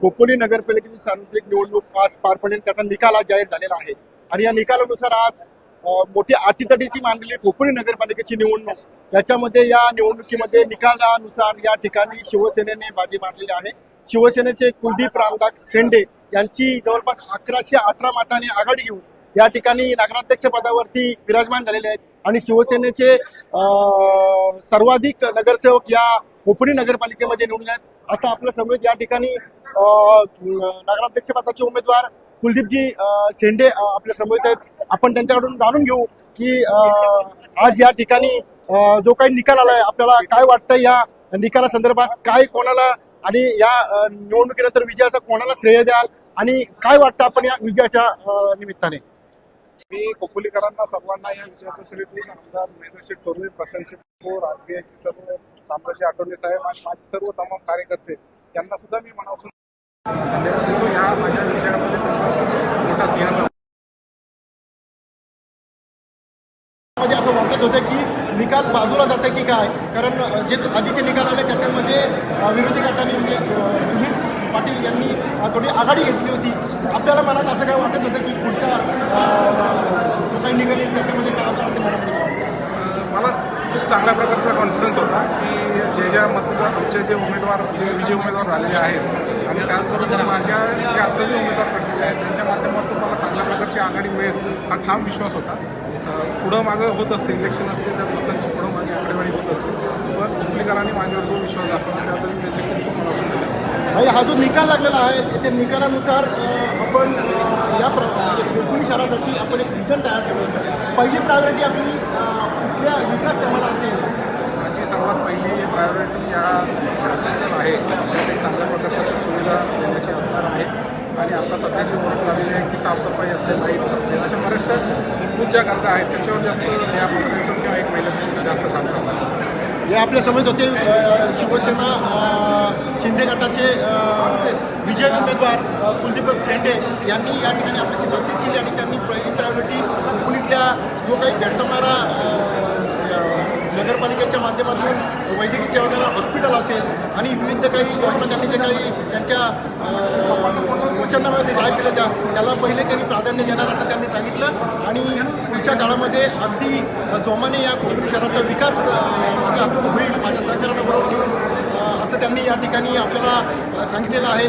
खोपोली नगरपालिकेची सार्वत्रिक निवडणूक आज पार पडेल त्याचा निकाल आज जाहीर झालेला आहे. आणि या निकालानुसार आज मोठी अटीतटीची मानलेली खोपोली नगरपालिकेची निवडणूक याच्यामध्ये या निवडणुकीमध्ये निकालानुसार या ठिकाणी शिवसेनेने बाजी मारलेली आहे. शिवसेनेचे कुलदीप रामदास शेंडे यांची जवळपास अकराशे अठरा मताने आघाडी घेऊन या ठिकाणी नगराध्यक्ष पदावरती विराजमान झालेले आहेत. आणि शिवसेनेचे सर्वाधिक नगरसेवक या खोपडी नगरपालिकेमध्ये निवडून आहेत आता आपल्यासमोर या ठिकाणी अ, नगराध्यक्ष पदाचे उमेदवार कुलदीपजी शेंडे आपल्यासमोर आहेत. आपण त्यांच्याकडून जाणून घेऊ की आज या ठिकाणी जो काही निकाल आलाय आपल्याला काय वाटतं या निकाला संदर्भात काय कोणाला आणि या निवडणुकीनंतर विजयाचा कोणाला श्रेय द्याल? आणि काय वाटतं आपण या विजयाच्या निमित्ताने? मी कोपोलीकरांना सर्वांना या विजयाच्या श्रेणी आमदार महेंद्रशेठ थोरवे प्रशांत थोर आरबीआयचे सर्व साम्राज्य आठवले साहेब आणि माझे सर्व तमाम कार्यकर्ते यांना सुद्धा मी मनापासून या माझ्या विजयामध्ये त्यांचा मोठा सिंहाचा म्हणजे असं वाटत होतं की निकाल बाजूला जातं की काय कारण जे आधीचे निकाल आले त्याच्यामध्ये विरोधी गटाने म्हणजे सुनील पाटील यांनी थोडी आघाडी घेतली होती आपल्याला मनात असं काय वाटत होतं की पुढचा जो काही निकाल येईल त्याच्यामध्ये काय आपलं असं? अं, मला खूप चांगल्या प्रकारचा कॉन्फिडन्स होता की जे ज्या मतदार आमचे जे उमेदवार जे विजय उमेदवार झालेले आहेत आणि त्याचबरोबर माझ्या जे आता जे उमेदवार पडलेले आहेत त्यांच्या माध्यमातून मला चांगल्या प्रकारची आघाडी मिळेल हा ठाम विश्वास होता. पुढं मागं होत असते इलेक्शन असते त्या मतांची पुढं मागे आकडेवारी होत असते. पण हुकलीकरांनी माझ्यावर जो विश्वास दाखवला त्याबद्दल त्याचे खूप खूप धन्यवाद आणि हा जो निकाल लागलेला आहे त्या निकालानुसार आपण या कोकणी शहरासाठी आपण एक विजन तयार केलं पहिली प्रायोरिटी आपली कुठल्या विकास कामाला असेल? माझी सर्वात पहिली प्रायोरिटी या हॉस्पिटल आहे त्यात एक चांगल्या प्रकारच्या सुखसुविधा देण्याची असणार आहे आणि आता सध्याची ओळख चाललेली आहे असेल लाइट असेल अशा बऱ्याचशा मूलभूत ज्या गरजा आहेत त्याच्यावर जास्त या पंधरा दिवसात किंवा एक महिन्यात जास्त काम करणार. हे आपल्या समज होते शिवसेना शिंदे गटाचे विजय उमेदवार कुलदीपक कुलदीप शेंडे यांनी या ठिकाणी आपल्याशी बातचीत केली आणि त्यांनी पहिली प्रायोरिटी कोकणीतल्या जो काही भेडसावणारा नगरपालिकेच्या माध्यमातून वैद्यकीय सेवा देणारं हॉस्पिटल असेल आणि विविध काही योजना त्यांनी जे काही त्यांच्या वचनामध्ये जाहीर केलं त्या त्याला पहिले त्यांनी प्राधान्य देणार असं त्यांनी सांगितलं. आणि पुढच्या काळामध्ये अगदी जोमाने या कोकणी शहराचा विकास माझ्या हातून होईल माझ्या सरकारनं बरोबर घेऊन असं त्यांनी या ठिकाणी आपल्याला सांगितलेलं आहे.